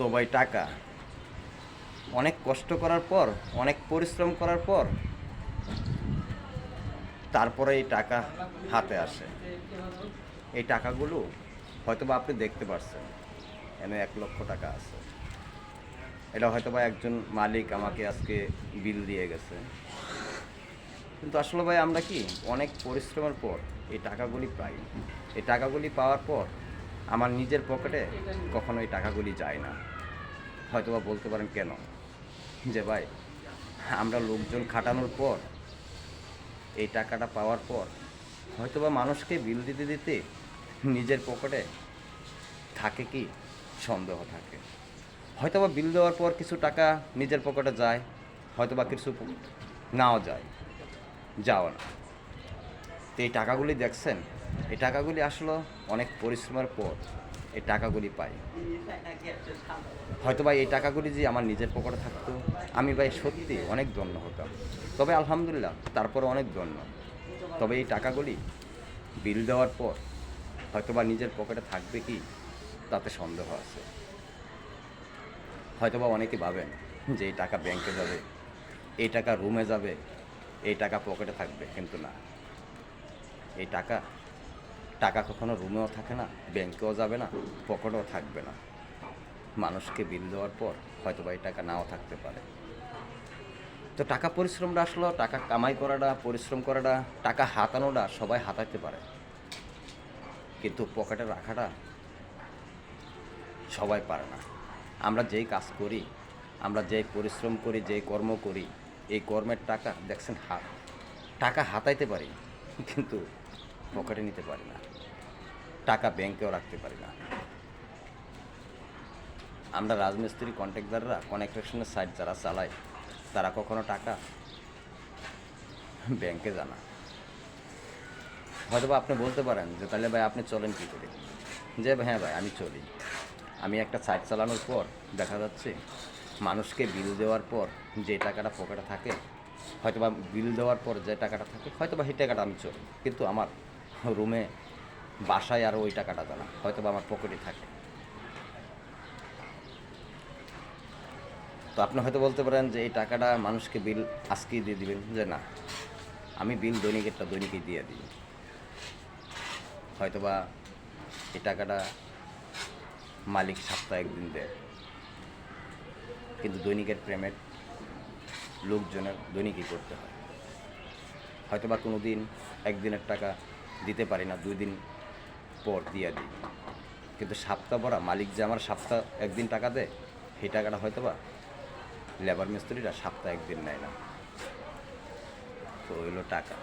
তো ভাই টাকা। অনেক কষ্ট করার পর, অনেক পরিশ্রম করার পর, তারপরে এই টাকা হাতে আসে। এই টাকাগুলো হয়তো বা আপনি দেখতে পারছেন, এনে এক লক্ষ টাকা আছে। এটা হয়তো বা একজন মালিক আমাকে আজকে বিল দিয়ে গেছে। কিন্তু আসলে ভাই আমরা কি, অনেক পরিশ্রমের পর এই টাকাগুলি পাই। এই টাকাগুলি পাওয়ার পর আমার নিজের পকেটে কখনো এই টাকাগুলি যায় না। হয়তো বা বলতে পারেন কেন? যে ভাই, আমরা লোকজন খাটানোর পর, এই টাকাটা পাওয়ার পর হয়তো বা মানুষকে বিল দিতে দিতে নিজের পকেটে থাকে কি? সন্দেহ থাকে। হয়তো বা বিল দেওয়ার পর কিছু টাকা নিজের পকেটে যায় হয়তো বা কিছু নাও যায়, যাও না। তো এই টাকাগুলি দেখছেন এই টাকাগুলি আসলে অনেক পরিশ্রমের পর এই টাকাগুলি পাই। হয়তো ভাই এই টাকাগুলি যে আমার নিজের পকেটে থাকতো, আমি ভাই সত্যি অনেক ধন্য হতাম। তবে আলহামদুলিল্লাহ তারপরে অনেক ধন্য। তবে এই টাকাগুলি বিল দেওয়ার পর হয়তো বা নিজের পকেটে থাকবে কি, তাতে সন্দেহ আছে। হয়তো বা অনেকে ভাবেন যে এই টাকা ব্যাংকে যাবে, এই টাকা রুমে যাবে, এই টাকা পকেটে থাকবে, কিন্তু না। এই টাকা টাকা কখনো রুমেও থাকে না, ব্যাংকেও যাবে না, পকেটেও থাকবে না। মানুষকে বিল দেওয়ার পর হয়তো বা এই টাকা নাও থাকতে পারে। তো টাকা পরিশ্রমটা আসলে, টাকা কামাই করাটা, পরিশ্রম করাটা, টাকা হাতানোটা সবাই হাতাতে পারে। কিন্তু পকেটে রাখাটা সবাই পারে না। আমরা যেই কাজ করি, আমরা যেই পরিশ্রম করি, যেই কর্ম করি, এই কর্মের টাকা, দেখছেন হাত, টাকা হাতাইতে পারি, কিন্তু পকেটে নিতে পারি না। টাকা ব্যাংকেও রাখতে পারি না। আমরা রাজমিস্ত্রি কন্ট্রাক্টাররা কনেকশনের সাইট যারা চালায়, তারা কখনো টাকা ব্যাংকে জানা। হয়তো আপনি বলতে পারেন যে, তাহলে ভাই আপনি চলেন কী করে? যে হ্যাঁ ভাই, আমি চলি। আমি একটা সাইট চালানোর পর দেখা যাচ্ছে মানুষকে বিল দেওয়ার পর যে টাকাটা পকেটে থাকে হয়তো বা বিল দেওয়ার পর যে টাকাটা থাকে হয়তো বা সেই টাকাটা আমি চলি। কিন্তু আমার রুমে বাসায় আর ওই টাকাটা জানা হয়তো আমার পকেটে থাকে। তো আপনি হয়তো বলতে পারেন যে এই টাকাটা মানুষকে বিল আজকেই দিয়ে দিবেন, যে না, আমি বিল দৈনিকেরটা দৈনিকই দিয়ে দিই। হয়তোবা এই টাকাটা মালিক সপ্তাহে একদিন দেয়। কিন্তু দৈনিকের প্রেমের লোকজনের দৈনিকই করতে হয়। হয়তোবা কোনো দিন একদিনের টাকা দিতে পারি না, দুই দিন পর দিয়ে দিই। কিন্তু সাপ্তাহ ভরা, মালিক যে আমার সপ্তাহ একদিন টাকা দেয়, সেই টাকাটা হয়তো বা লেবার মিস্ত্রিরা সাপ্তাহ একদিন নেয় না। তো হইল টাকা।